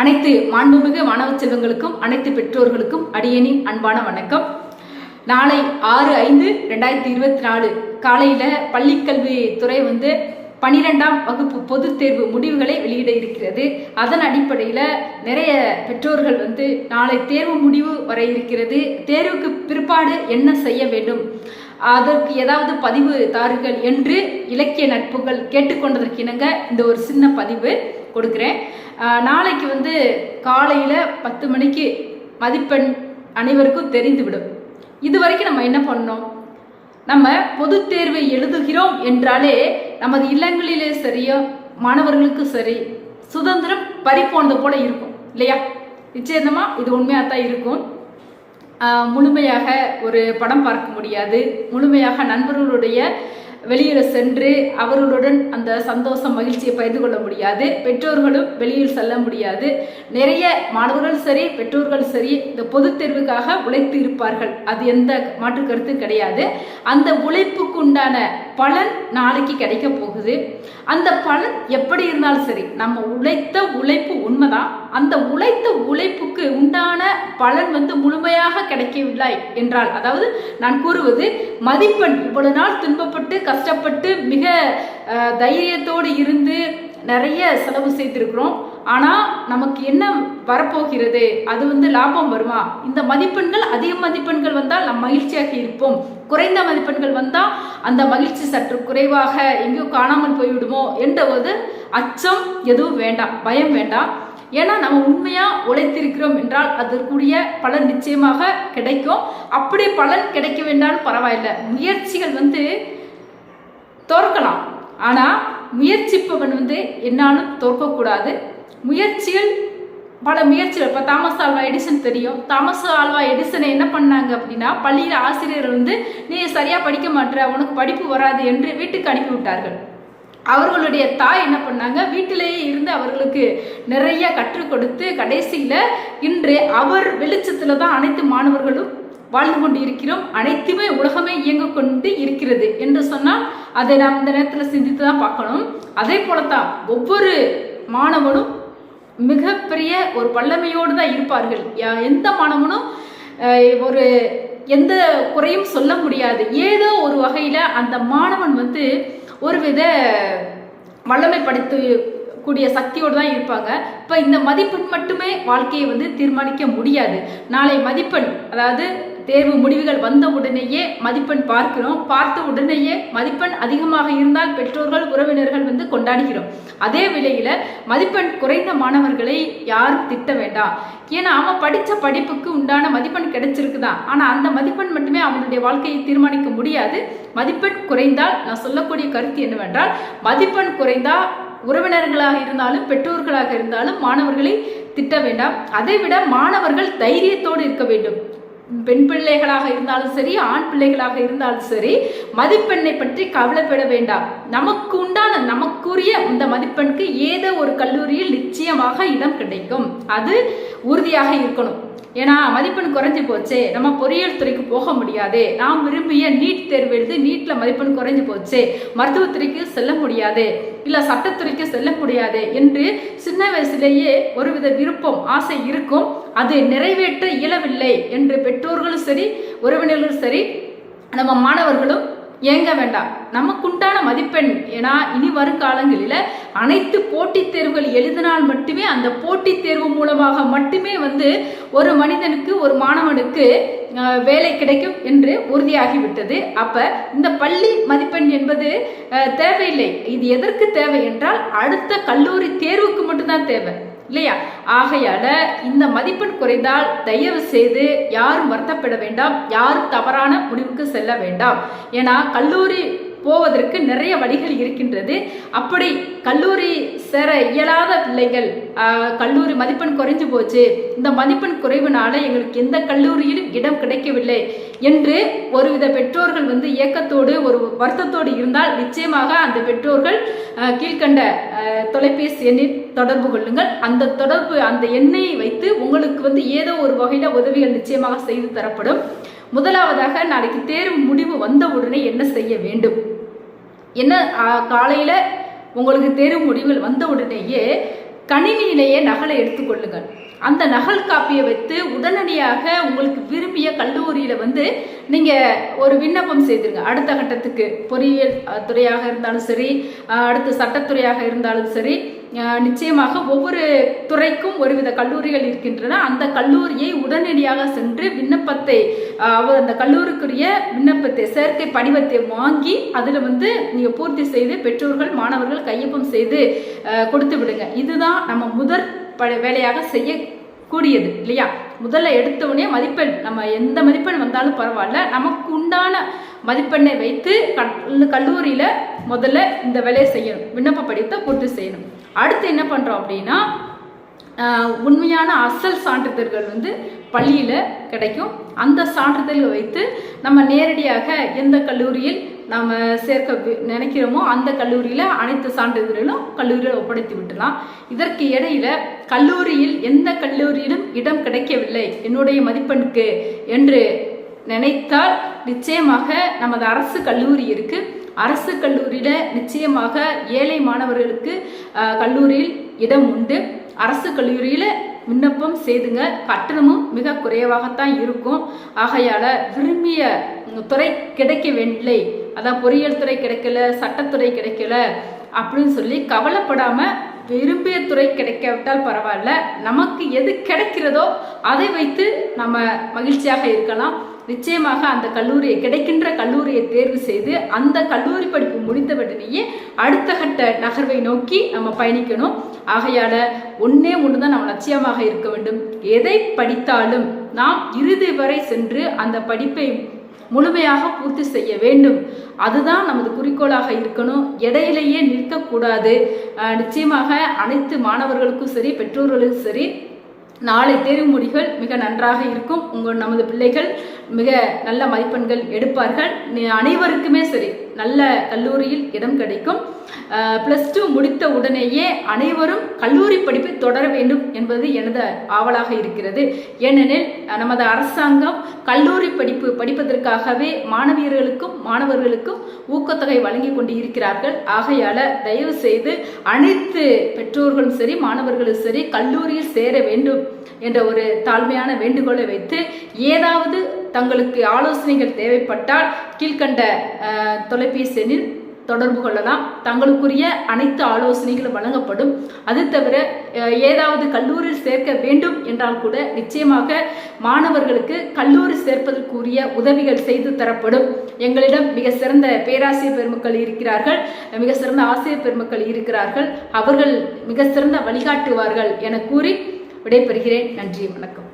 அனைத்து மாண்புமிகு மாணவ செல்வங்களுக்கும் அனைத்து பெற்றோர்களுக்கும் அடியனின் அன்பான வணக்கம். நாளை ஆறு ஐந்து ரெண்டாயிரத்தி இருபத்தி நாலு காலையில பள்ளிக்கல்வித்துறை வந்து பனிரெண்டாம் வகுப்பு பொதுத் தேர்வு முடிவுகளை வெளியிட இருக்கிறது. அதன் அடிப்படையில் நிறைய பெற்றோர்கள் வந்து நாளை தேர்வு முடிவு வர இருக்கிறது. தேர்வுக்கு பிற்பாடு என்ன செய்ய வேண்டும்? அதற்கு ஏதாவது பதிவு தாருங்கள் என்று இலக்கிய நட்புகள் கேட்டுக்கொண்டதற்கு இணங்க இந்த ஒரு சின்ன பதிவு. கொடுக்குறேன். நாளைக்கு வந்து காலையில் பத்து மணிக்கு மதிப்பெண் அனைவருக்கும் தெரிந்துவிடும். இது வரைக்கும் நம்ம என்ன பண்ணோம்? நம்ம பொது தேர்வை எழுதுகிறோம் என்றாலே நமது இல்லங்களிலே சரியோ மாணவர்களுக்கு சரி சுதந்திரம் பறிப்போனது போல இருக்கும் இல்லையா? நிச்சயமா இது உண்மையாக தான் இருக்கும் முழுமையாக ஒரு படம் பார்க்க முடியாது. முழுமையாக நண்பர்களுடைய வெளியில் சென்று அவர்களுடன் அந்த சந்தோஷம் மகிழ்ச்சியை பகிர்ந்து கொள்ள முடியாது. பெற்றோர்களும் வெளியில் செல்ல முடியாது. நிறைய மாணவர்கள் சரி பெற்றோர்கள் சரி இந்த பொதுத் தேர்வுக்காக உழைத்து இருப்பார்கள். அது எந்த மாற்று கருத்து கிடையாது. அந்த உழைப்புக்கு உண்டான பலன் நாளைக்கு கிடைக்க போகுது. அந்த பலன் எப்படி இருந்தாலும் சரி நம்ம உழைத்த உழைப்பு உண்மைதான். அந்த உழைத்த உழைப்புக்கு உண்டான பலன் வந்து முழுமையாக கிடைக்கவில்லை என்றால் அதாவது நான் கூறுவது மதிப்பெண் இவ்வளவு நாள் துன்பப்பட்டு கஷ்டப்பட்டு மிக தைரியத்தோடு இருந்து நிறைய செலவு செய்திருக்கிறோம். ஆனால் நமக்கு என்ன வரப்போகிறது? அது வந்து லாபம் வருமா? இந்த மதிப்பெண்கள் அதிக மதிப்பெண்கள் வந்தால் நாம் மகிழ்ச்சியாக இருப்போம். குறைந்த மதிப்பெண்கள் வந்தால் அந்த மகிழ்ச்சி சற்று குறைவாக எங்கேயோ காணாமல் போய்விடுமோ என்ற ஒரு அச்சம் எதுவும் வேண்டாம் பயம் வேண்டாம். ஏன்னா நம்ம உண்மையாக உழைத்திருக்கிறோம் என்றால் அதற்குரிய பலன் நிச்சயமாக கிடைக்கும். அப்படி பலன் கிடைக்க வேண்டாலும் பரவாயில்லை. முயற்சிகள் வந்து தோற்கலாம். ஆனால் முயற்சிப்பவன் வந்து என்னாலும் தோற்கக்கூடாது. முயற்சியில் பல முயற்சிகள். இப்போ தாமஸ் ஆல்வா எடிசன் தெரியும். தாமஸ் ஆல்வா எடிசனை என்ன பண்ணாங்க அப்படின்னா பள்ளியில் ஆசிரியர் வந்து நீ சரியாக படிக்க மாட்டேற உனக்கு படிப்பு வராது என்று வீட்டுக்கு அனுப்பி விட்டார்கள். அவர்களுடைய தாய் என்ன பண்ணாங்க வீட்டிலேயே இருந்து அவர்களுக்கு நிறைய கற்றுக் கொடுத்து கடைசியில் இன்று அவர் வெளிச்சத்தில் தான் அனைத்து மாணவர்களும் வாழ்ந்து கொண்டு இருக்கிறோம். அனைத்துமே உலகமே இயங்க கொண்டு இருக்கிறது என்று சொன்னால் அதை நாம் இந்த நேரத்தில் சிந்தித்து தான் பார்க்கணும். அதே போலத்தான் ஒவ்வொரு மாணவனும் மிகப்பெரிய ஒரு வல்லமையோடு தான் இருப்பார்கள். யா- எந்த மாணவனும் ஒரு எந்த குறையும் சொல்ல முடியாது. ஏதோ ஒரு வகையில் அந்த மாணவன் வந்து ஒருவித வல்லமைப்படுத்த கூடிய சக்தியோடு தான் இருப்பாங்க. இப்போ இந்த மதிப்பெண் மட்டுமே வாழ்க்கையை வந்து தீர்மானிக்க முடியாது. நாளை மதிப்பெண் அதாவது தேர்வு முடிவுகள் வந்த உடனேயே மதிப்பெண் பார்க்கிறோம். பார்த்த உடனேயே மதிப்பெண் அதிகமாக இருந்தால் பெற்றோர்கள் உறவினர்கள் வந்து கொண்டாடுகிறோம். அதே விலையில மதிப்பெண் குறைந்த மாணவர்களை யாரும் திட்ட வேண்டாம். ஏன்னா அவன் படித்த படிப்புக்கு உண்டான மதிப்பெண் கிடைச்சிருக்குதான் ஆனால் அந்த மதிப்பெண் மட்டுமே அவனுடைய வாழ்க்கையை தீர்மானிக்க முடியாது. மதிப்பெண் குறைந்தால் நான் சொல்லக்கூடிய கருத்து என்னவென்றால் மதிப்பெண் குறைந்தால் உறவினர்களாக இருந்தாலும் பெற்றோர்களாக இருந்தாலும் மாணவர்களை திட்ட வேண்டாம். அதைவிட மாணவர்கள் தைரியத்தோடு இருக்க வேண்டும். பெண் பிள்ளைகளாக இருந்தாலும் சரி ஆண் பிள்ளைகளாக இருந்தாலும் சரி மதிப்பெண்ணை பற்றி கவலைப்பட வேண்டாம். நமக்கு உண்டான நமக்குரிய இந்த மதிப்பெண்ணுக்கு ஏதோ ஒரு கல்லூரியில் நிச்சயமாக இடம் கிடைக்கும். அது உறுதியாக இருக்கணும். ஏன்னா மதிப்பெண் குறைஞ்சி போச்சே. நம்ம பொறியியல் துறைக்கு போக முடியாது. நாம் விரும்பிய நீட் தேர்வு எழுதி நீட்டில் மதிப்பெண் குறைஞ்சி போச்சு. மருத்துவத்துறைக்கு செல்ல முடியாது. இல்லை சட்டத்துறைக்கு செல்ல முடியாது என்று சின்ன வயசுலேயே ஒருவித விருப்பம் ஆசை இருக்கும். அது நிறைவேற்ற இயலவில்லை என்று பெற்றோர்களும் சரி உறவினர்களும் சரி நம்ம மாணவர்களும் ஏங்க வேண்டாம். நமக்குண்டான மதிப்பெண் ஏன்னா இனி வரும் காலங்களில் அனைத்து போட்டித் தேர்வுகள் எழுதினால் மட்டுமே அந்த போட்டித் தேர்வு மூலமாக மட்டுமே வந்து ஒரு மனிதனுக்கு ஒரு மாணவனுக்கு வேலை கிடைக்கும் என்று உறுதியாகிவிட்டது. அப்ப இந்த பள்ளி மதிப்பெண் என்பது தேவையில்லை. இது எதற்கு தேவை என்றால் அடுத்த கல்லூரி தேர்வுக்கு மட்டும்தான் தேவை. இல்லையா? ஆகையால இந்த மதிப்பெண் குறைந்தால் தயவு செய்து யாரும் வருத்தப்பட வேண்டாம். யாரும் தவறான முடிவுக்கு செல்ல வேண்டாம். ஏன்னா கல்லூரி போவதற்கு நிறைய வழிகள் இருக்கின்றது. அப்படி கல்லூரி சேர இயலாத பிள்ளைகள் கல்லூரி மதிப்பெண் குறைஞ்சு போச்சு. இந்த மதிப்பெண் குறைவுனால எங்களுக்கு எந்த கல்லூரியிலும் இடம் கிடைக்கவில்லை என்று ஒருவித பெற்றோர்கள் வந்து இயக்கத்தோடு ஒரு வருத்தத்தோடு இருந்தால் நிச்சயமாக அந்த பெற்றோர்கள் கீழ்கண்ட கீழ்க்கண்ட தொலைபேசி எண்ணில் தொடர்பு கொள்ளுங்கள். அந்த தொடர்பு அந்த எண்ணை வைத்து உங்களுக்கு வந்து ஏதோ ஒரு வகையில் உதவிகள் நிச்சயமாக செய்து தரப்படும். முதலாவதாக நாளைக்கு தேர்வு முடிவு வந்தவுடனே என்ன செய்ய வேண்டும்? என்ன காலையில் உங்களுக்கு தேர்வு முடிவுகள் வந்த உடனேயே கணினியிலேயே நகலை எடுத்துக்கொள்ளுங்கள் அந்த நகல் காப்பியை வைத்து உடனடியாக உங்களுக்கு விரும்பிய கல்லூரியில் வந்து நீங்கள் ஒரு விண்ணப்பம் செய்திருங்க. அடுத்த கட்டத்துக்கு பொறியியல் துறையாக இருந்தாலும் சரி அடுத்து சட்டத்துறையாக இருந்தாலும் சரி நிச்சயமாக ஒவ்வொரு துறைக்கும் ஒருவித கல்லூரிகள் இருக்கின்றன. அந்த கல்லூரியை உடனடியாக சென்று விண்ணப்பத்தை அவர் அந்த கல்லூரிக்குரிய விண்ணப்பத்தை சேர்க்கை படிவத்தை வாங்கி அதில் வந்து நீங்கள் பூர்த்தி செய்து பெற்றோர்கள் மாணவர்கள் கையொப்பம் செய்து கொடுத்து விடுங்க. இதுதான் நம்ம முதற் ப- வேலையாக செய்யக்கூடியது இல்லையா? முதல்ல எடுத்தவுடனே மதிப்பெண் நம்ம எந்த மதிப்பெண் வந்தாலும் பரவாயில்ல. நமக்கு உண்டான மதிப்பெண்ணை வைத்து கல்லூரியில் முதல்ல இந்த வேலையை செய்யணும். விண்ணப்ப படிவத்தை பூர்த்தி செய்யணும். அடுத்து என்ன பண்ணுறோம் அப்படின்னா உண்மையான அசல் சான்றிதழ்கள் வந்து பள்ளியில் கிடைக்கும். அந்த சான்றிதழ் வைத்து நம்ம நேரடியாக எந்த கல்லூரியில் நாம் சேர்க்க நினைக்கிறோமோ அந்த கல்லூரியில் அனைத்து சான்றிதழ்களும் கல்லூரியில் ஒப்படைத்து விட்டலாம் இதற்கு இடையில கல்லூரியில் எந்த கல்லூரியிலும் இடம் கிடைக்கவில்லை என்னுடைய மதிப்பெண்ணுக்கு என்று நினைத்தால் நிச்சயமாக நமது அரசு கல்லூரி இருக்குது அரசு கல்லூரியில் நிச்சயமாக ஏழை மாணவர்களுக்கு கல்லூரியில் இடம் உண்டு. அரசு கல்லூரியில் விண்ணப்பம் செய்துங்க. கட்டணமும் மிக குறைவாகத்தான் இருக்கும். ஆகையால் விரும்பிய துறை கிடைக்கவில்லை. அதான் பொறியியல் துறை கிடைக்கல சட்டத்துறை கிடைக்கல அப்படின்னு சொல்லி கவலைப்படாமல் விரும்பிய துறை கிடைக்காவிட்டால் பரவாயில்ல. நமக்கு எது கிடைக்கிறதோ அதை வைத்து நம்ம மகிழ்ச்சியாக இருக்கலாம். நிச்சயமாக அந்த கல்லூரியை கிடைக்கின்ற கல்லூரியை தேர்வு செய்து அந்த கல்லூரி படிப்பு முடிந்தவுடனேயே அடுத்த கட்ட நகர்வை நோக்கி நம்ம பயணிக்கணும். ஆகையால ஒன்னே ஒன்று தான் நம்ம லட்சியமாக இருக்க வேண்டும். எதை படித்தாலும் நாம் இறுதி வரை சென்று அந்த படிப்பை முழுமையாக பூர்த்தி செய்ய வேண்டும். அதுதான் நமது குறிக்கோளாக இருக்கணும். இடையிலேயே நிற்கக்கூடாது. நிச்சயமாக அனைத்து மாணவர்களுக்கும் சரி பெற்றோர்களுக்கும் சரி நாளை தேர்வு முடிகள் மிக நன்றாக இருக்கும். உங்கள் நமது பிள்ளைகள் மிக நல்ல மதிப்பெண்கள் எடுப்பார்கள். அனைவருக்குமே சரி நல்ல கல்லூரியில் இடம் கிடைக்கும். ப்ளஸ் டூ முடித்த உடனேயே அனைவரும் கல்லூரி படிப்பை தொடர வேண்டும் என்பது எனது ஆவலாக இருக்கிறது. ஏனெனில் நமது அரசாங்கம் கல்லூரி படிப்பு படிப்பதற்காகவே மாணவியர்களுக்கும் மாணவர்களுக்கும் ஊக்கத்தொகை வழங்கி கொண்டு இருக்கிறார்கள். ஆகையால தயவு செய்து அனைத்து பெற்றோர்களும் சரி மாணவர்களும் சரி கல்லூரியில் சேர வேண்டும் என்ற ஒரு தாழ்மையான வேண்டுகோளை வைத்து ஏதாவது தங்களுக்கு ஆலோசனைகள் தேவைப்பட்டால் கீழ்கண்ட தொலைபேசி எண்ணில் தொடர்பு கொள்ளலாம். தங்களுக்குரிய அனைத்து ஆலோசனைகளும் வழங்கப்படும். அது தவிர ஏதாவது கல்லூரியில் சேர்க்க வேண்டும் என்றால் கூட நிச்சயமாக மாணவர்களுக்கு கல்லூரி சேர்ப்பதற்குரிய உதவிகள் செய்து தரப்படும். எங்களிடம் மிக சிறந்த பேராசிரியர் பெருமக்கள் இருக்கிறார்கள். மிக சிறந்த ஆசிரியர் பெருமக்கள் இருக்கிறார்கள். அவர்கள் மிக சிறந்த வழிகாட்டுவார்கள் என கூறி விடைபெறுகிறேன். நன்றி வணக்கம்.